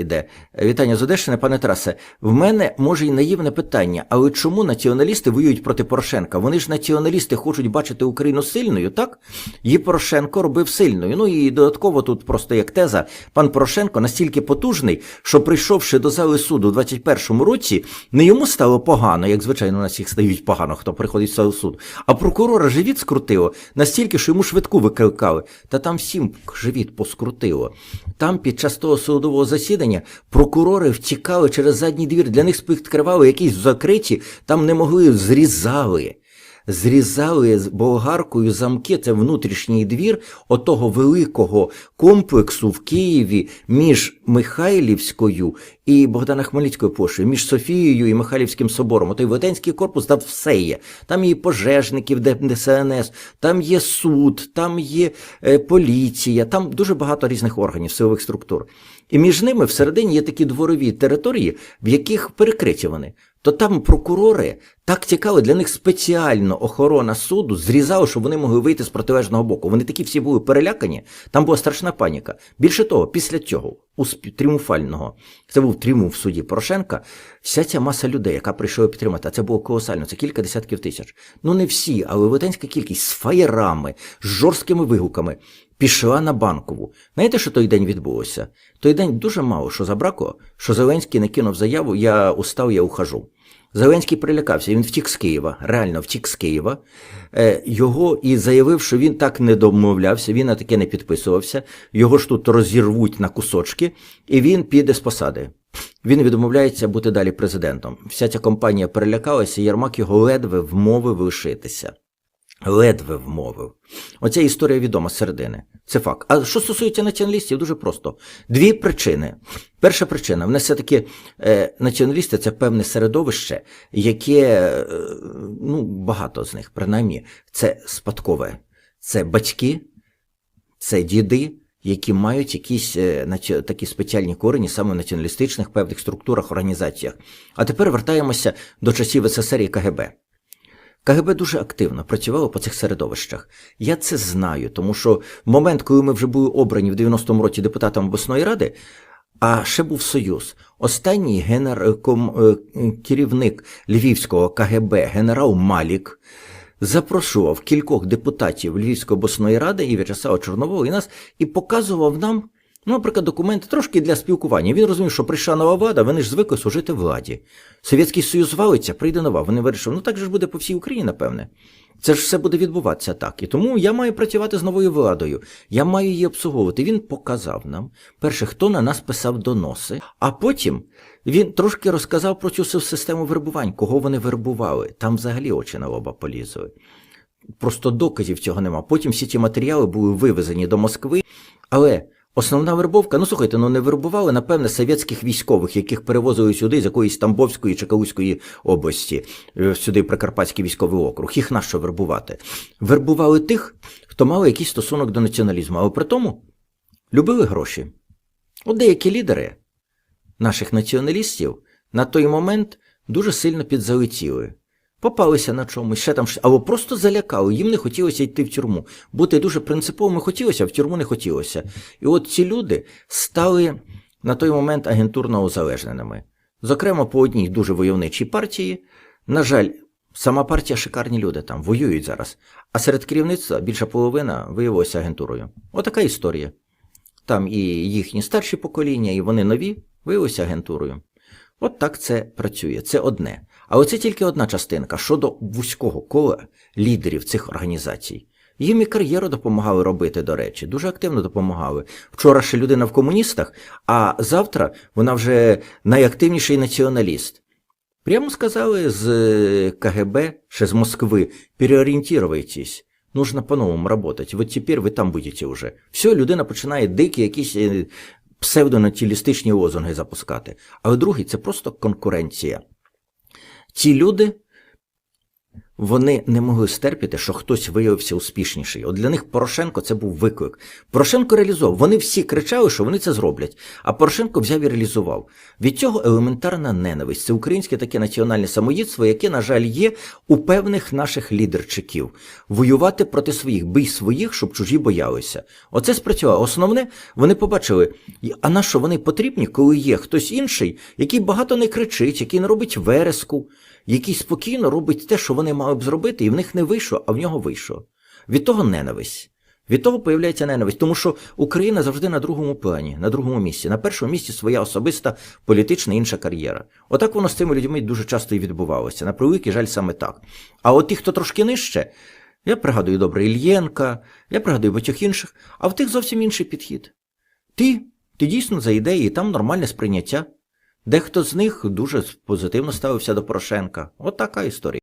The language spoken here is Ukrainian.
Іде вітання з Одещини, пане Тарасе. В мене може й наївне питання, але чому націоналісти воюють проти Порошенка? Вони ж націоналісти хочуть бачити Україну сильною, так? Її Порошенко робив сильною. Ну і додатково тут просто як теза, пан Порошенко настільки потужний, що прийшовши до зали суду у 21-му році, не йому стало погано, як звичайно у нас їх стають погано, хто приходить в залу суду, а прокурора живіт скрутило настільки, що йому швидку викликали. Та там всім живіт поскрутило. Там під час того судового засідання прокурори втікали через задній двір, для них спідкривали якісь закриті, там не могли, зрізали. Зрізали болгаркою замки, це внутрішній двір отого великого комплексу в Києві між Михайлівською і Богдана Хмельницькою площею, між Софією і Михайлівським собором. Отой Велетенський корпус там все є. Там є пожежників, ДСНС, там є суд, там є е, поліція, там дуже багато різних органів, силових структур. І між ними всередині є такі дворові території, в яких перекриті вони. То там прокурори так цікаво, для них спеціально охорона суду зрізала, щоб вони могли вийти з протилежного боку. Вони такі всі були перелякані, там була страшна паніка. Більше того, після цього, усп... тріумфального, це був тріумф в суді Порошенка, вся ця маса людей, яка прийшла підтримати, а це було колосально, це кілька десятків тисяч. Ну не всі, але велетенська кількість з фаєрами, з жорсткими вигуками. Пішла на банкову. Знаєте, що той день відбулося? Той день дуже мало що забракло, що Зеленський не кинув заяву, я устав, я ухожу. Зеленський прилякався, він втік з Києва, реально втік з Києва. Е, Його і заявив, що він так не домовлявся, він на таке не підписувався. Його ж тут розірвуть на кусочки, і він піде з посади. Він відмовляється бути далі президентом. Вся ця компанія перелякалася, Єрмак його ледве вмовив лишитися. Ледве вмовив. Оця історія відома з середини. Це факт. А що стосується націоналістів, дуже просто. Дві причини. Перша причина: вони все-таки е, націоналісти це певне середовище, яке, е, ну, багато з них, принаймні, це спадкове. Це батьки, це діди, які мають якісь е, наці- такі спеціальні корені саме в націоналістичних певних структурах, організаціях. А тепер вертаємося до часів СССР і КГБ. КГБ дуже активно працювало по цих середовищах. Я це знаю, тому що в момент, коли ми вже були обрані в 90-му році депутатом обласної ради, а ще був Союз. Останній генер... ком... е, керівник Львівського КГБ генерал Малік запрошував кількох депутатів Львівської обласної ради і В'ячеслава Чорнового і нас і показував нам, ну, наприклад, документи трошки для спілкування. Він розумів, що прийшла нова влада, вони ж звикли служити владі. Совєтський Союз валиться, прийде нова. Вони вирішили, ну так же ж буде по всій Україні, напевне. Це ж все буде відбуватися так. І тому я маю працювати з новою владою. Я маю її обслуговувати. Він показав нам, перше, хто на нас писав доноси, а потім він трошки розказав про цю систему вербувань, кого вони вербували. Там взагалі очі на лоба полізли. Просто доказів цього нема. Потім всі ці матеріали були вивезені до Москви. Але основна вербовка, ну слухайте, ну не вербували, напевне, совєтських військових, яких перевозили сюди з якоїсь Тамбовської чи Калузької області, е, сюди Прикарпатський військовий округ. Їх нащо вербувати? Вербували тих, хто мав якийсь стосунок до націоналізму, але при тому любили гроші. От деякі лідери наших націоналістів на той момент дуже сильно підзалетіли. Попалися на чомусь, ще там, або просто залякали, їм не хотілося йти в тюрму. Бути дуже принциповими хотілося, а в тюрму не хотілося. І от ці люди стали на той момент агентурно узалежненими. Зокрема, по одній дуже войовничій партії. На жаль, сама партія шикарні люди там воюють зараз. А серед керівництва більша половина виявилася агентурою. Отака історія. Там і їхні старші покоління, і вони нові виявилися агентурою. От так це працює. Це одне. Але це тільки одна частинка щодо вузького кола лідерів цих організацій. Їм і кар'єру допомагали робити, до речі, дуже активно допомагали. Вчора ще людина в комуністах, а завтра вона вже найактивніший націоналіст. Прямо сказали з е, КГБ, ще з Москви, переорієнтуйтесь. Нужно по-новому работать. Вот теперь ви там будете уже. Все, людина починає дикі якісь е, псевдонатілістичні лозунги запускати. Але другий це просто конкуренція. Ці люди вони не могли стерпіти, що хтось виявився успішніший. От для них Порошенко це був виклик. Порошенко реалізував. Вони всі кричали, що вони це зроблять. А Порошенко взяв і реалізував. Від цього елементарна ненависть. Це українське таке національне самоїдство, яке, на жаль, є у певних наших лідерчиків. Воювати проти своїх, бий своїх, щоб чужі боялися. Оце спрацювало. Основне, вони побачили, а на що вони потрібні, коли є хтось інший, який багато не кричить, який не робить вереску, який спокійно робить те, що вони мали б зробити, і в них не вийшло, а в нього вийшло. Від того ненависть. Від того появляється ненависть, тому що Україна завжди на другому плані, на другому місці. На першому місці своя особиста політична інша кар'єра. Отак воно з цими людьми дуже часто і відбувалося. На превеликий жаль, саме так. А от ті, хто трошки нижче, я пригадую добре Ільєнка, я пригадую багатьох інших, а в тих зовсім інший підхід. Ти, ти дійсно за ідеї, і там нормальне сприйняття. Дехто з них дуже позитивно ставився до Порошенка. От така історія.